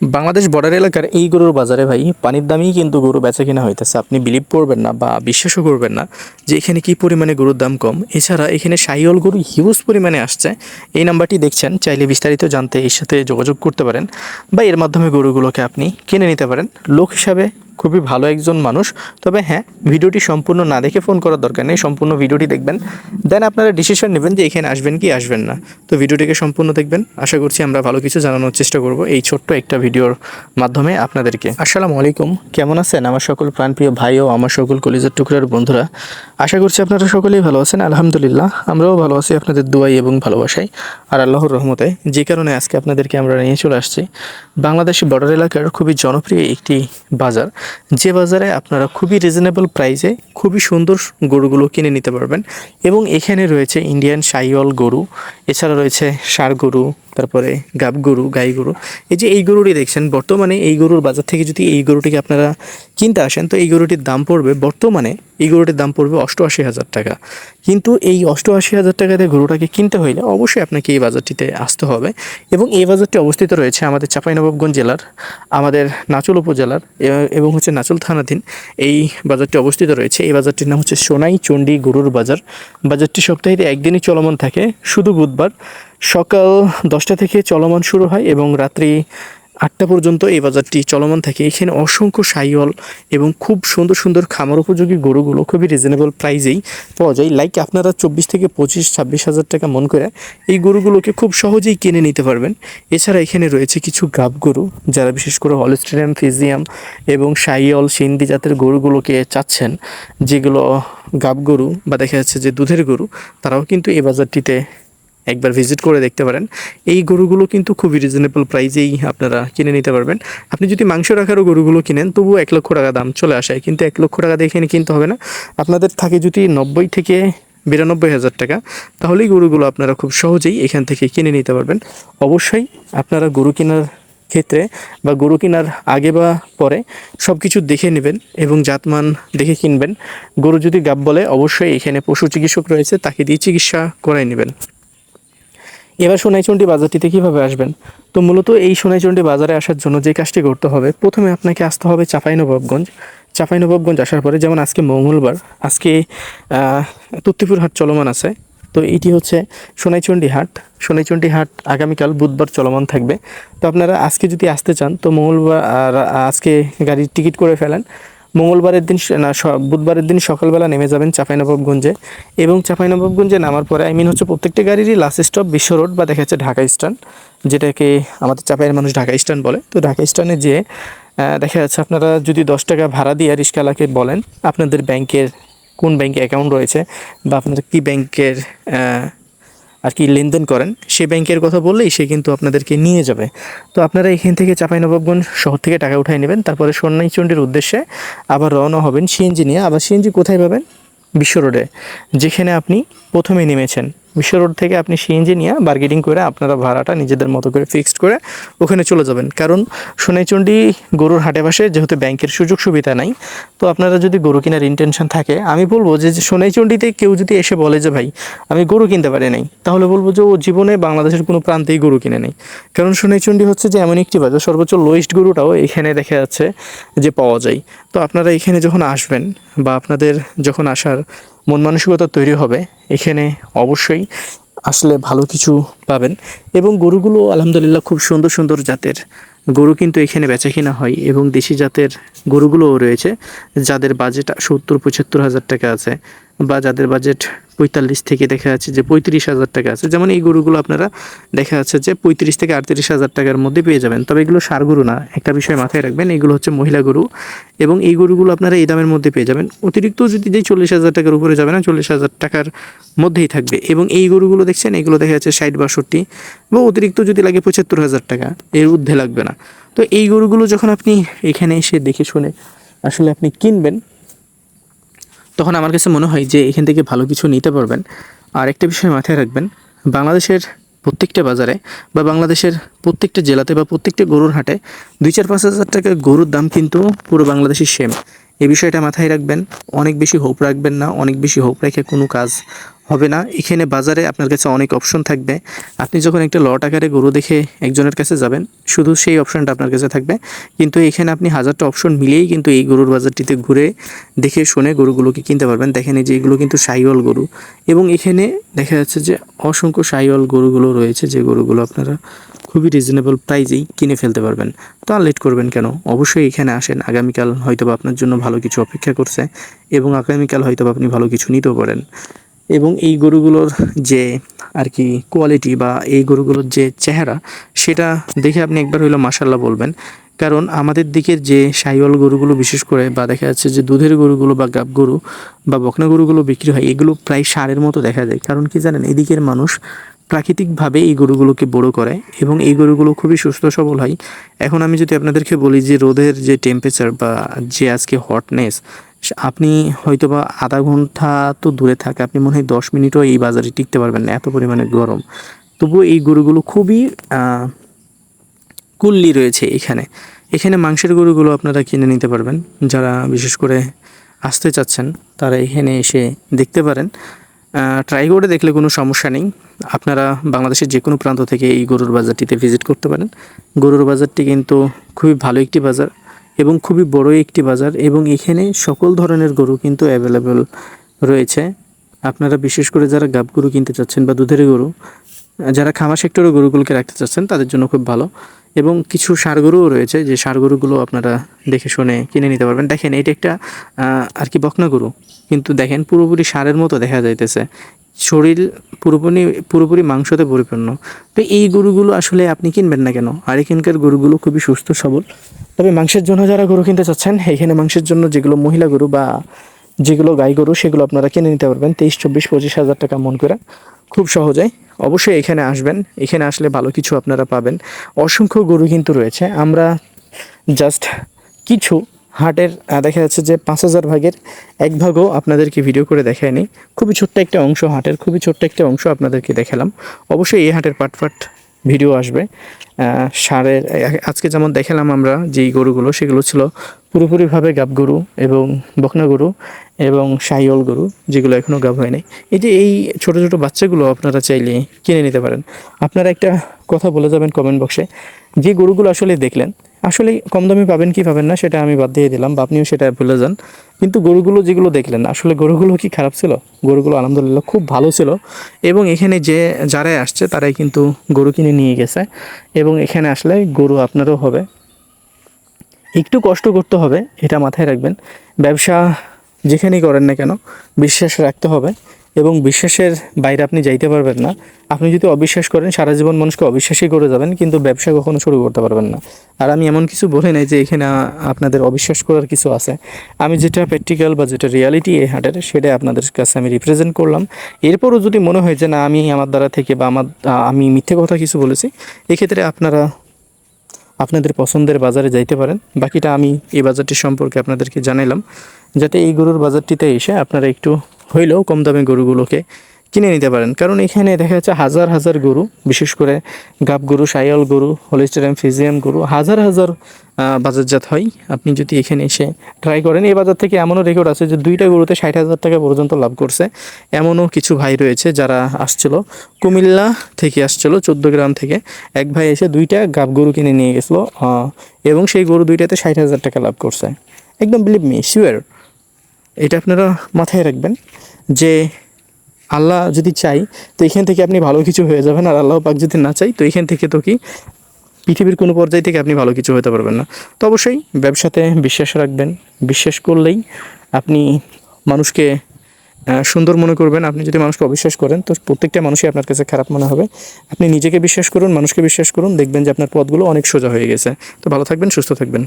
Bangladesh border এলাকার এই গরুর বাজারে ভাই পানির দামেই কিন্তু গরু বেচা কেনা হইতেছে। আপনি বিলিভ করবেন না বা বিশ্বাসও করবেন না যে এখানে কি পরিমাণে গরুর দাম কম। এছাড়া এখানে সাইওল গরু হিউজ পরিমাণে আসছে। এই নাম্বারটি দেখছেন, চাইলে বিস্তারিত জানতে এর সাথে যোগাযোগ করতে পারেন বা এর মাধ্যমে গরুগুলোকে আপনি কিনে নিতে পারেন। লোক হিসাবে খুবই ভালো একজন মানুষ। তবে হ্যাঁ ভিডিওটি সম্পূর্ণ না দেখে ফোন করার দরকার নেই, সম্পূর্ণ ভিডিওটি দেখবেন। দেন আপনারা ডিসিশন নেবেন যে এখানে আসবেন কি আসবেন না। তো ভিডিওটিকে সম্পূর্ণ দেখবেন। আশা করছি আমরা ভালো কিছু জানানোর চেষ্টা করব এই ছোট্ট একটা ভিডিওর মাধ্যমে আপনাদেরকে। আসসালামু আলাইকুম। কেমন আছেন আমার সকল প্রাণপ্রিয় ভাই ও আমার সকল কলিজার টুকরার বন্ধুরা? আশা করছি আপনারা সকলেই ভালো আছেন, আলহামদুলিল্লাহ। আমরাও ভালো আছি আপনাদের দোয়াই এবং ভালোবাসায় আর আল্লাহর রহমতে। যে কারণে আজকে আপনাদেরকে আমরা নিয়ে চলে আসছি। বাংলাদেশি বর্ডার এলাকার খুবই জনপ্রিয় একটি বাজার। যে বাজারে আপনারা খুবই রিজনেবল প্রাইসে খুবই সুন্দর গরুগুলো কিনে নিতে পারবেন। এবং এখানে রয়েছে ইন্ডিয়ান সাইওয়াল গরু, এছাড়া রয়েছে সার গরু তারপরে গাব গরু, গাই গরু। এই যে এই গরুটি দেখছেন, বর্তমানে এই গরুর বাজার থেকে যদি এই গরুটিকে আপনারা কিনতে আসেন, তো এই গরুটির দাম পড়বে, বর্তমানে এই গরুটির দাম পড়বে অষ্টআশি হাজার টাকা। কিন্তু এই অষ্টআশি হাজার টাকাতে গরুটাকে কিনতে হইলে অবশ্যই আপনাকে এই বাজারটিতে আসতে হবে এবং এই বাজারটি অবস্থিত রয়েছে আমাদের চাঁপাইনবাবগঞ্জ জেলার, আমাদের নাচল উপজেলার এবং হচ্ছে নাচল থানাধীন। এই বাজারটি অবস্থিত রয়েছে। এই বাজারটির নাম হচ্ছে সোনাই চণ্ডী গরুর বাজার। বাজারটি সপ্তাহে একদিনই চলমান থাকে, শুধু বুধবার। সকাল দশটা থেকে চলমান শুরু হয় এবং রাত্রি আটটা পর্যন্ত এই বাজারটি চলমান থাকে। এখানে অসংখ্য সাইওয়াল এবং খুব সুন্দর সুন্দর খামার উপযোগী গরুগুলো খুবই রিজনেবল প্রাইজেই পাওয়া যায়। লাইক আপনারা চব্বিশ থেকে পঁচিশ, ছাব্বিশ হাজার টাকা মন করে এই গরুগুলোকে খুব সহজেই কিনে নিতে পারবেন। এছাড়া এখানে রয়েছে কিছু গাব গরু, যারা বিশেষ করে হলস্ট্রিয়াম ফিজিয়াম এবং সাইওয়াল, সিন্ধি জাতের গরুগুলোকে চাচ্ছেন। যেগুলো গাব গরু বা দেখা যাচ্ছে যে দুধের গরু, তারাও কিন্তু এই বাজারটিতে একবার ভিজিট করে দেখতে পারেন। এই গরুগুলো কিন্তু খুবই রিজনেবল প্রাইজেই আপনারা কিনে নিতে পারবেন। আপনি যদি মাংস রাখারও গরুগুলো কিনেন, তবুও এক লক্ষ টাকা দাম চলে আসে। কিন্তু এক লক্ষ টাকা এখানে কিনতে হবে না। আপনাদের থাকে যদি নব্বই থেকে বিরানব্বই হাজার টাকা, তাহলেই গরুগুলো আপনারা খুব সহজেই এখান থেকে কিনে নিতে পারবেন। অবশ্যই আপনারা গরু কেনার ক্ষেত্রে বা গরু কেনার আগে বা পরে সব কিছু দেখে নেবেন এবং জাতমান দেখে কিনবেন। গরু যদি গাব বলে, অবশ্যই এখানে পশু চিকিৎসক রয়েছে, তাকে দিয়ে চিকিৎসা করাই নেবেন। এবার সোনাইচন্ডী বাজারটিতে কীভাবে আসবেন? তো মূলত এই সোনাইচন্ডী বাজারে আসার জন্য যে কাজটি করতে হবে, প্রথমে আপনাকে আসতে হবে চাঁপাইনবাবগঞ্জ। চাঁপাইনবাবগঞ্জ আসার পরে যেমন আজকে মঙ্গলবার, আজকে তুত্তিপুর হাট চলমান আছে। তো এটি হচ্ছে সোনাইচন্ডী হাট। সোনাইচন্ডী হাট আগামীকাল বুধবার চলমান থাকবে। তো আপনারা আজকে যদি আসতে চান, তো মঙ্গলবার আর আজকে গাড়ির টিকিট করে ফেলেন। মঙ্গলবারের দিন না বুধবারের দিন সকালবেলা নেমে যাবেন চাঁপাইনবাবগঞ্জে এবং চাঁপাইনবাবগঞ্জে নামার পরে আই মিন হচ্ছে প্রত্যেকটা গাড়িরই লাস্ট স্টপ বিশ্ব রোড বা দেখা যাচ্ছে ঢাকা স্ট্যান্ড যেটাকে আমাদের চাঁপাইয়ের মানুষ ঢাকা স্ট্যান্ড বলে। তো ঢাকা স্ট্যান্ডে যে দেখা যাচ্ছে আপনারা যদি দশ টাকা ভাড়া দিয়ে রিক্সাওয়ালাকে বলেন, আপনাদের ব্যাংকের কোন ব্যাংকে অ্যাকাউন্ট রয়েছে বা আপনাদের কী ব্যাংকের আর কি লেনদেন করেন, সে ব্যাংকের কথা বললেই সে কিন্তু আপনাদেরকে নিয়ে যাবে। তো আপনারা এখান থেকে চাঁপাইনবাবগঞ্জ শহর থেকে টাকা উঠাই নেবেন, তারপরে সন্ন্যাইচন্ডীর উদ্দেশ্যে আবার রওনা হবেন সিএনজি নিয়ে। আবার সিএনজি কোথায় পাবেন? বিশ্ব রোডে, যেখানে আপনি প্রথমে নেমেছেন। বিশ্ব রোড থেকে আপনি সিএনজি নিয়ে বার্গেটিং করে আপনারা ভাড়াটা নিজেদের মতো করে ফিক্সড করে ওখানে চলে যাবেন। কারণ সোনাইচন্ডী গরুর হাটে পাশে যেহেতু ব্যাংকের সুযোগ সুবিধা নাই, তো আপনারা যদি গরু কেনার ইন্টেনশন থাকে, আমি বলব যে সোনাইচন্ডীতে কেউ যদি এসে বলে যে, ভাই, আমি গরু কিনতে পারি নাই, তাহলে বলব যে, ও জীবনে বাংলাদেশের কোনো প্রান্তেই গরু কিনে নেই। কারণ সোনাইচন্ডী হচ্ছে যে, এমন একটি বাজার, সর্বোচ্চ লোয়েস্ট গরুটাও এখানে দেখা যাচ্ছে যে পাওয়া যায়। তো আপনারা এখানে যখন আসবেন বা আপনাদের যখন আসার মন মানসিকতা তৈরি হবে। এখানে অবশ্যই আসলে ভালো কিছু পাবেন। এবং গরুগুলো আলহামদুলিল্লাহ খুব সুন্দর সুন্দর জাতের। গরু কিন্তু এখানে বেচা কিনা হয় এবং দেশি জাতের গরুগুলোও রয়েছে। যাদের বাজেট সত্তর পঁচাত্তর হাজার টাকা আছে। বা যাদের বাজেট পঁয়তাল্লিশ থেকে দেখা যাচ্ছে যে পঁয়ত্রিশ হাজার টাকা আছে। যেমন এই গরুগুলো আপনারা দেখা যাচ্ছে যে পঁয়ত্রিশ থেকে আটত্রিশ হাজার টাকার মধ্যে পেয়ে যাবেন। তবে এগুলো সার গরু না। একটা বিষয় মাথায় রাখবেন, এগুলো হচ্ছে মহিলা গরু এবং এই গরুগুলো আপনারা এই দামের মধ্যে পেয়ে যাবেন। অতিরিক্ত যদি যে চল্লিশ হাজার টাকার উপরে যাবে না, চল্লিশ হাজার টাকার মধ্যেই থাকবে এবং এই গরুগুলো দেখছেন, এগুলো দেখা যাচ্ছে ষাট, বাষট্টি বা অতিরিক্ত যদি লাগে পঁচাত্তর হাজার টাকা, এর ঊর্ধ্বে লাগবে না। তো এই গরুগুলো যখন আপনি এখানে এসে দেখে শুনে আসলে আপনি কিনবেন তখন আমার কাছে মনে হয় যে এখান থেকে ভালো কিছু নিতে পারবেন। আর একটা বিষয় মাথায় রাখবেন, বাংলাদেশের প্রত্যেকটা বাজারে বা বাংলাদেশের প্রত্যেকটা জেলাতে বা প্রত্যেকটা গরুর হাটে দুই চার পাঁচ হাজার টাকা গরুর দাম কিন্তু পুরো বাংলাদেশের সেম এই বিষয়টা মাথায় রাখবেন, অনেক বেশি হোপ রাখবেন না, অনেক বেশি হোপ রেখে কোনো কাজ হবে না। এখানে বাজারে আপনার কাছে অনেক অপশন থাকবে। আপনি যখন একটা লট আকারে গরু দেখে একজনের কাছে যাবেন, শুধু সেই অপশনটা আপনার কাছে থাকবে। কিন্তু এখানে আপনি হাজারটা অপশন মিলিয়েই কিন্তু এই গরুর বাজারটিতে ঘুরে দেখে শুনে গরুগুলোকে কিনতে পারবেন। দেখেন এই যে এগুলো কিন্তু সাইওয়াল গরু। এবং এখানে দেখা যাচ্ছে যে অসংখ্য সাইওয়াল গরুগুলো রয়েছে, যে গরুগুলো আপনারা খুবই রিজনেবল প্রাইজেই কিনে ফেলতে পারবেন। তো লেট করবেন কেন? অবশ্যই এখানে আসেন। আগামীকাল হয়তোবা আপনার জন্য ভালো কিছু অপেক্ষা করছে এবং আগামীকাল হয়তোবা আপনি ভালো কিছু নিতেও পারেন। এবং এই গরুগুলোর যে আর কি কোয়ালিটি বা এই গরুগুলোর যে চেহারা, সেটা দেখে আপনি একবার হইল মাসাল্লাহ বলবেন। কারণ আমাদের দিকের যে সাইওয়াল গরুগুলো বিশেষ করে বা দেখা যাচ্ছে যে দুধের গরুগুলো বা গাব গরু বা বকনা গরুগুলো বিক্রি হয়, এগুলো প্রায় সারের মতো দেখা যায়। কারণ কি জানেন, এদিকের মানুষ প্রাকৃতিকভাবে এই গরুগুলোকে বড় করে এবং এই গরুগুলো খুবই সুস্থ সবল হয়। এখন আমি যদি আপনাদেরকে বলি যে রোদের যে টেম্পারেচার বা যে আজকে হটনেস আপনি হয়তোবা আধা ঘণ্টা তো দূরে থাকে, আপনি মনে হয় দশ মিনিটও এই বাজারে টিকতে পারবেন না, এত পরিমাণে গরম। তবুও এই গরুগুলো খুবই কুল্লি রয়েছে এখানে। এখানে মাংসের গরুগুলো আপনারা কিনে নিতে পারবেন। যারা বিশেষ করে আসতে চাচ্ছেন, তারা এখানে এসে দেখতে পারেন। ট্রাই করে দেখলে কোনো সমস্যা নেই। আপনারা বাংলাদেশের যে কোনো প্রান্ত থেকে এই গরুর বাজারটিতে ভিজিট করতে পারেন। গরুর বাজারটি কিন্তু খুবই ভালো একটি বাজার। এবং খুবই বড় একটি বাজার এবং এখানে সকল ধরনের গরু কিন্তু অ্যাভেলেবেল রয়েছে। আপনারা বিশেষ করে যারা গাব গরু কিনতে চাচ্ছেন বা দুধের গরু, যারা খামার সেক্টরে গরুগুলোকে রাখতে চাচ্ছেন, তাদের জন্য খুব ভালো। এবং কিছু সার গরুও রয়েছে, যে সার গরুগুলো আপনারা দেখে শুনে কিনে নিতে পারবেন। দেখেন, এটা একটা আর কি বকনা গরু। কিন্তু দেখেন, পুরোপুরি সারের মতো দেখা যাইতেছে। শরীর পুরোপুরি পুরোপুরি মাংসতে পরিপূর্ণ। তো এই গরুগুলো আসলে আপনি কিনবেন না কেন? আর এখানকার গরুগুলো খুবই সুস্থ, সবল। তবে মাংসের জন্য যারা গরু কিনতে চাচ্ছেন এখানে মাংসের জন্য যেগুলো মহিলা গরু বা যেগুলো গাই গরু, সেগুলো আপনারা কিনে নিতে পারবেন। তেইশ, চব্বিশ, পঁচিশ হাজার টাকা মন করে। খুব সহজেই। অবশ্যই এখানে আসবেন। এখানে আসলে ভালো কিছু আপনারা পাবেন। অসংখ্য গরু কিন্তু রয়েছে। আমরা জাস্ট কিছু হাটের দেখা যাচ্ছে যে পাঁচ হাজার ভাগের এক ভাগও আপনাদেরকে ভিডিও করে দেখায়নি। খুবই ছোট্ট একটা অংশ হাটের, খুবই ছোট্ট একটা অংশ আপনাদেরকে দেখালাম। অবশ্যই এই হাটের পাট পাট ভিডিও আসবে। সারের আজকে যেমন দেখালাম আমরা যেই গরুগুলো, সেগুলো ছিল পুরোপুরিভাবে গাব গরু এবং বকনা গরু। এবং সাইওল গরু, যেগুলো এখনও গাব হয়নি এই যে এই ছোট ছোট বাচ্চাগুলো আপনারা চাইলে কিনে নিতে পারেন। আপনারা একটা কথা বলে যাবেন কমেন্ট বক্সে যে গরুগুলো আসলে দেখলেন, আসলে কম দামে পাবেন কি পাবেন না সেটা আমি বাদ দিয়ে দিলাম, বা আপনিও সেটা ভুলে যান। কিন্তু গরুগুলো যেগুলো দেখলেন, আসলে গরুগুলো কি খারাপ ছিল? গরুগুলো আলহামদুলিল্লাহ খুব ভালো ছিল। এবং এখানে যে যারাই আসছে, তারাই কিন্তু গরু কিনে নিয়ে গেছে। এবং এখানে আসলে গরু আপনারও হবে। একটু কষ্ট করতে হবে, এটা মাথায় রাখবেন। ব্যবসা যেখানেই করেন না কেন, বিশ্বাস রাখতে হবে এবং বিশ্বাসের বাইরে আপনি যাইতে পারবেন না। আপনি যদি অবিশ্বাস করেন, সারা জীবন মানুষকে অবিশ্বাসই করে যাবেন, কিন্তু ব্যবসা কখনো শুরু করতে পারবেন না। আর আমি এমন কিছু বলি নাই যে এখানে আপনাদের অবিশ্বাস করার কিছু আছে। আমি যেটা প্র্যাকটিক্যাল বা যেটা রিয়ালিটি এই হাটের সেটা আপনাদের কাছে আমি রিপ্রেজেন্ট করলাম। এরপরও যদি মনে হয় যে না, আমি আমার দ্বারা থেকে বা আমার আমি মিথ্যে কথা কিছু বলেছি, এক্ষেত্রে আপনারা আপনাদের পছন্দের বাজারে যাইতে পারেন। বাকিটা আমি এই বাজারটি সম্পর্কে আপনাদেরকে জানাইলাম, যাতে এই গরুর বাজারটিতে এসে আপনারা একটু হইলেও কম দামে গরুগুলোকে কিনে নিতে পারেন। কারণ এখানে দেখা যাচ্ছে হাজার হাজার গরু, বিশেষ করে গাব গরু সাইয়াল গরু, হলিস্টেরিয়াম, ফিজিয়াম গরু, হাজার হাজার বাজারজাত হয়। আপনি যদি এখানে এসে ট্রাই করেন, এই বাজার থেকে এমনও রেকর্ড আছে যে দুইটা গরুতে ষাট হাজার টাকা পর্যন্ত লাভ করছে। এমনও কিছু ভাই রয়েছে যারা আসছিল। কুমিল্লা থেকে আসছিল, চোদ্দ গ্রাম থেকে। এক ভাই এসে দুইটা গাব গরু কিনে নিয়ে গেছিল এবং সেই গরু দুইটাতে ষাট হাজার টাকা লাভ করছে। একদম বিলিভ মি শিওর এটা আপনারা মাথায় রাখবেন যে আল্লাহ যদি চাই, তো এখান থেকে আপনি ভালো কিছু হয়ে যাবেন, আর আল্লাহ পাক যদি না চাই, তো এখান থেকে তো কি পৃথিবীর কোনো পর্যায় থেকে আপনি ভালো কিছু হতে পারবেন না। তো অবশ্যই ব্যবসাতে বিশ্বাস রাখবেন, বিশ্বাস করলেই আপনি মানুষকে সুন্দর মনে করবেন। আপনি যদি মানুষকে অবিশ্বাস করেন, তো প্রত্যেকটা মানুষই আপনার কাছে খারাপ মনে হবে। আপনি নিজেকে বিশ্বাস করুন, মানুষকে বিশ্বাস করুন, দেখবেন যে আপনার পথগুলো অনেক সোজা হয়ে গেছে। তো ভালো থাকবেন, সুস্থ থাকবেন।